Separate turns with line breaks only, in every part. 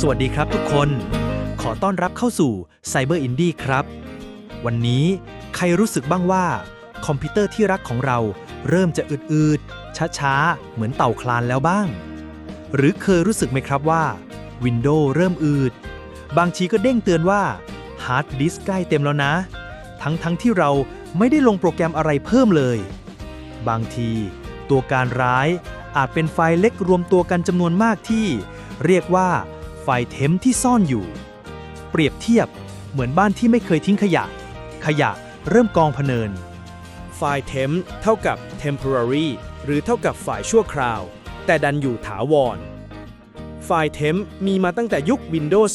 สวัสดีครับทุกคน ขอต้อนรับเข้าสู่ Cyber Indie ครับ วันนี้ใครรู้สึกบ้างว่า คอมพิวเตอร์ที่รักของเราเริ่มจะอืดๆ ช้าๆ เหมือนเต่าคลานแล้วบ้าง หรือเคยรู้สึกไหมครับว่า Windows เริ่มอืด บางทีก็เด้งเตือนว่าฮาร์ดดิสก์ใกล้เต็มแล้วนะ ทั้งๆทที่เราไม่ได้ลงโปรแกรมอะไรเพิ่มเลย บางที ตัวการร้ายอาจเป็นไฟล์เล็กรวมตัวกันจำนวนมากที่ เรียกว่า ไฟเทมที่ซ่อนอยู่ เปรียบเทียบเหมือนบ้านที่ไม่เคยทิ้งขยะ ขยะเริ่มกองพเนิน
ไฟล์ temp เท่ากับ temporary หรือเท่ากับฝ่ายชั่วคราว แต่ดันอยู่ถาวร ไฟล์ temp มีมาตั้งแต่ยุค Windows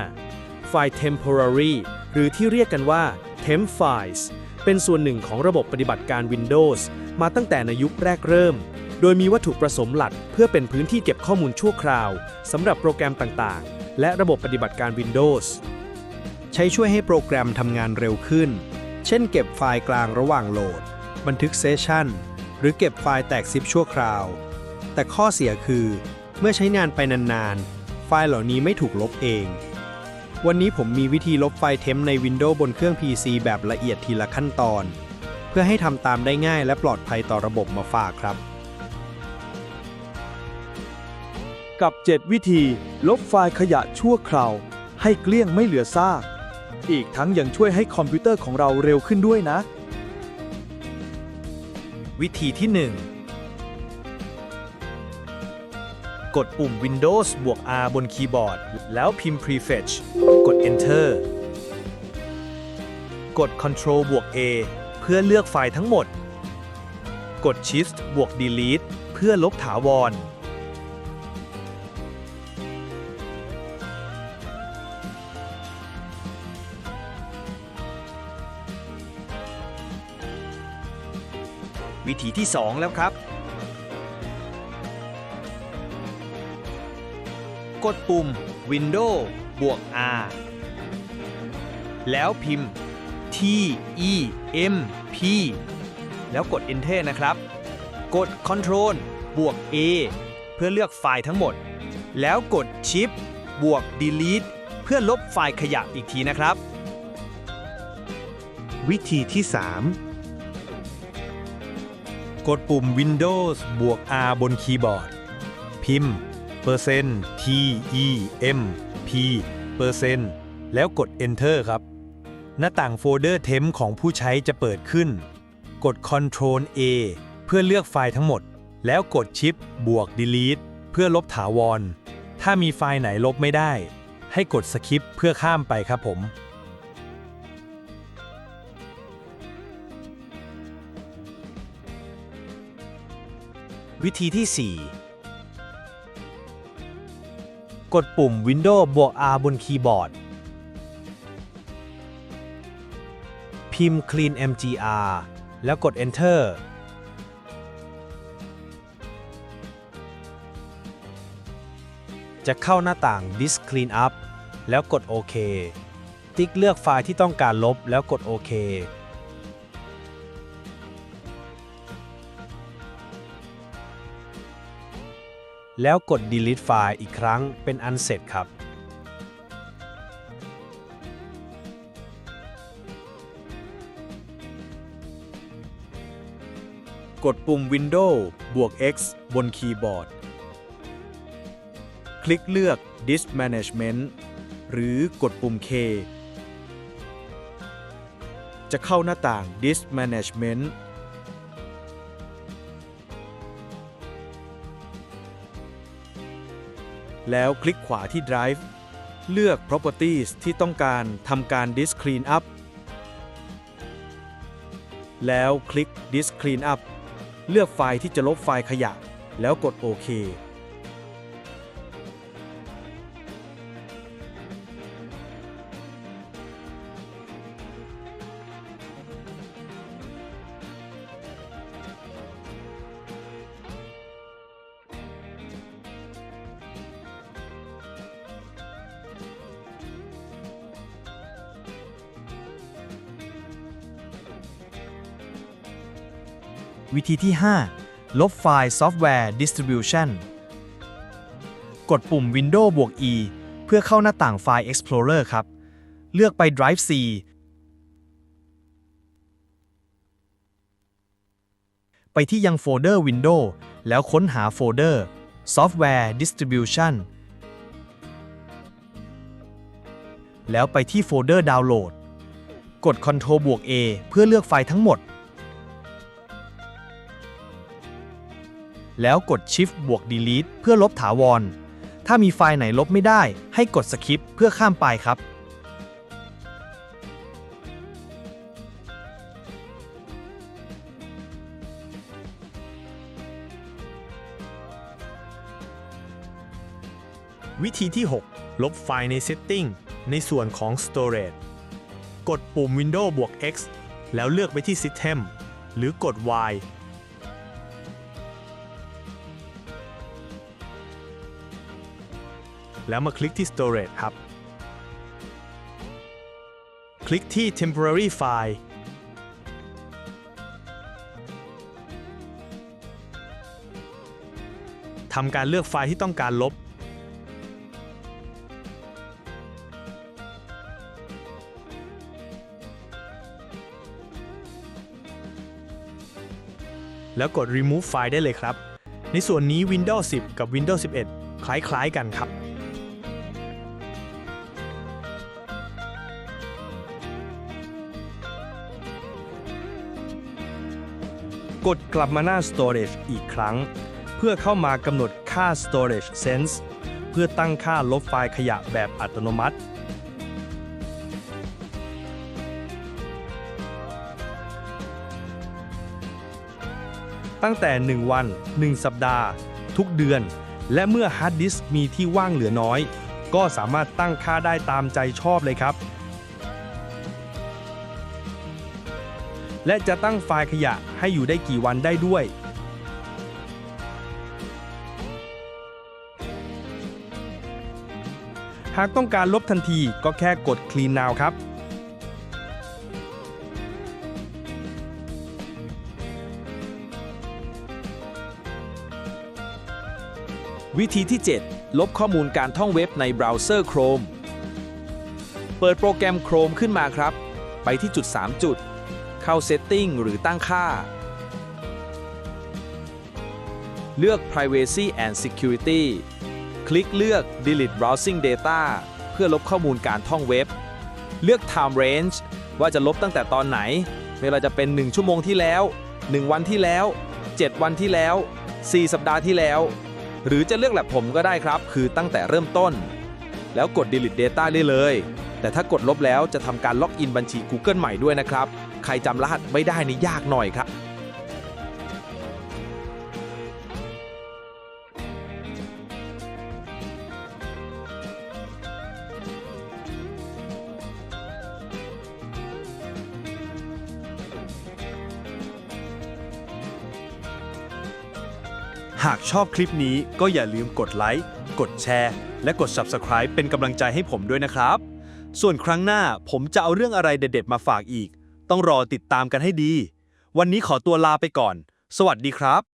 95 ไฟ temporary หรือที่เรียกกันว่า temp files เป็นส่วนหนึ่งของระบบปฏิบัติการ Windows มาตั้งแต่ในยุคแรกเริ่ม โดยมีวัตถุประสงค์หลักเพื่อเป็นพื้นที่เก็บข้อมูลชั่วคราวสำหรับโปรแกรมต่างๆ และระบบปฏิบัติการ Windows ใช้ช่วยให้โปรแกรมทำงานเร็วขึ้น เช่นเก็บไฟล์กลางระหว่างโหลด บันทึกเซสชันหรือเก็บไฟล์แตกซิปชั่วคราว แต่ข้อเสียคือ เมื่อใช้งานไปนานๆ ไฟล์เหล่านี้ไม่ถูกลบเอง วันนี้ผมมีวิธีลบไฟล์เทมใน Windows บนเครื่อง PC แบบละเอียดทีละขั้นตอน เพื่อให้ทำตามได้ง่ายและปลอดภัยต่อระบบมาฝากครับ
กับ 7 วิธี ลบไฟล์ขยะชั่วคราว ให้เกลี้ยงไม่เหลือซาก อีกทั้งยังช่วยให้คอมพิวเตอร์ของเราเร็วขึ้นด้วยนะ
วิธีที่ 1 กดปุ่ม Windows บวก R บนคีย์บอร์ด แล้วพิมพ์ prefetch กด Enter กด Ctrl บวก A เพื่อเลือกไฟล์ทั้งหมด กด Shift บวก Delete เพื่อลบถาวร วิธีที่ 2 แล้วครับ กดปุ่ม Windows บวก R แล้วพิมพ์ T E M P แล้วกด Enter นะครับ กด Control บวก A เพื่อเลือกไฟล์ทั้งหมด แล้วกด Shift บวก Delete เพื่อลบไฟล์ขยะอีกทีนะครับ
วิธีที่ 3 กดปุ่ม Windows บวก R บนคีย์บอร์ด พิมพ์เปอร์เซ็นต์ T E M P เปอร์เซ็นต์แล้วกด Enter ครับ หน้าต่างโฟลเดอร์เทมของผู้ใช้จะเปิดขึ้น กด Ctrl A เพื่อเลือกไฟล์ทั้งหมด แล้วกดชิปบวก Delete เพื่อลบถาวร ถ้ามีไฟล์ไหนลบไม่ได้ ให้กด Skip เพื่อข้ามไปครับผม
วิธีที่ 4 กดปุ่ม Windows บวก R บนคีย์บอร์ด พิมพ์ clean mgr แล้วกด enter จะเข้าหน้าต่าง disk clean up แล้วกดโอเค ติ๊กเลือกไฟล์ที่ต้องการลบแล้วกดโอเค แล้วกด delete ไฟล์อีกครั้งเป็นอันเสร็จครับ
กดปุ่ม Windows บวก X บนคีย์บอร์ด คลิกเลือก Disk Management หรือกดปุ่ม K จะเข้าหน้าต่าง Disk Management แล้วคลิกขวาที่ Drive เลือก Properties ที่ต้องการทำการ Disk Clean Up แล้วคลิก Disk Clean Up เลือกไฟล์ที่จะลบไฟล์ขยะ แล้วกดโอเค
วิธีที่ 5 ลบไฟล์ Software Distribution กดปุ่ม Windows บวก E เพื่อเข้าหน้าต่างไฟล์ Explorer ครับ เลือกไป Drive C ไปที่ยังโฟลเดอร์ Windows แล้วค้นหาโฟลเดอร์ Software Distribution แล้วไปที่โฟลเดอร์ดาวน์โหลด กด Ctrl บวก A เพื่อเลือกไฟล์ทั้งหมด แล้วกด Shift บวก Delete เพื่อลบถาวร ถ้ามีไฟล์ไหนลบไม่ได้ ให้กด Skip เพื่อข้ามไปครับ
วิธีที่ 6 ลบไฟล์ใน Setting ในส่วนของ Storage กดปุ่ม Windows บวก X แล้วเลือกไปที่ System หรือกด Y แล้วมาคลิกที่ Storage ครับ คลิกที่ Temporary File ทำการเลือกไฟล์ที่ต้องการลบ แล้วกด remove file ได้เลยครับ ในส่วนนี้ Windows 10 กับ Windows 11 คล้ายๆกันครับ
กดกลับมาหน้า Storage อีกครั้ง เพื่อเข้ามากำหนดค่า Storage Sense เพื่อตั้งค่าลบไฟล์ขยะแบบอัตโนมัติ ตั้งแต่ 1 วัน 1 สัปดาห์ ทุกเดือน และเมื่อฮาร์ดดิสก์มีที่ว่างเหลือน้อย ก็สามารถตั้งค่าได้ตามใจชอบเลยครับ และจะตั้งไฟล์ขยะให้อยู่ได้กี่วันได้ด้วย หากต้องการลบทันทีก็แค่กด Clean Now ครับ
วิธีที่ 7 ลบข้อมูลการท่องเว็บในเบราว์เซอร์ Chrome เปิดโปรแกรม Chrome ขึ้นมาครับ ไปที่จุด 3 จุด เข้า Setting หรือตั้งค่า เลือก Privacy and Security คลิกเลือก Delete Browsing Data เพื่อลบข้อมูลการท่องเว็บ เลือก Time Range ว่าจะลบตั้งแต่ตอนไหนเวลาจะเป็น 1 ชั่วโมงที่แล้ว 1 วันที่แล้ว 7 วันที่แล้ว 4 สัปดาห์ที่แล้ว หรือจะเลือกแบบผมก็ได้ครับ คือตั้งแต่เริ่มต้น แล้วกด delete data ได้เลย แต่ถ้ากดลบแล้วจะทำการล็อกอินบัญชี Google ใหม่ด้วยนะครับ ใครจำรหัสไม่ได้นี่ยากหน่อยครับ
หากชอบคลิปนี้ก็อย่าลืมกดไลค์ กดแชร์ และกด Subscribe เป็นกำลังใจให้ผมด้วยนะครับ ส่วนครั้งหน้าผมจะเอาเรื่องอะไรเด็ดๆมาฝากอีก ต้องรอติดตามกันให้ดี วันนี้ขอตัวลาไปก่อน สวัสดีครับ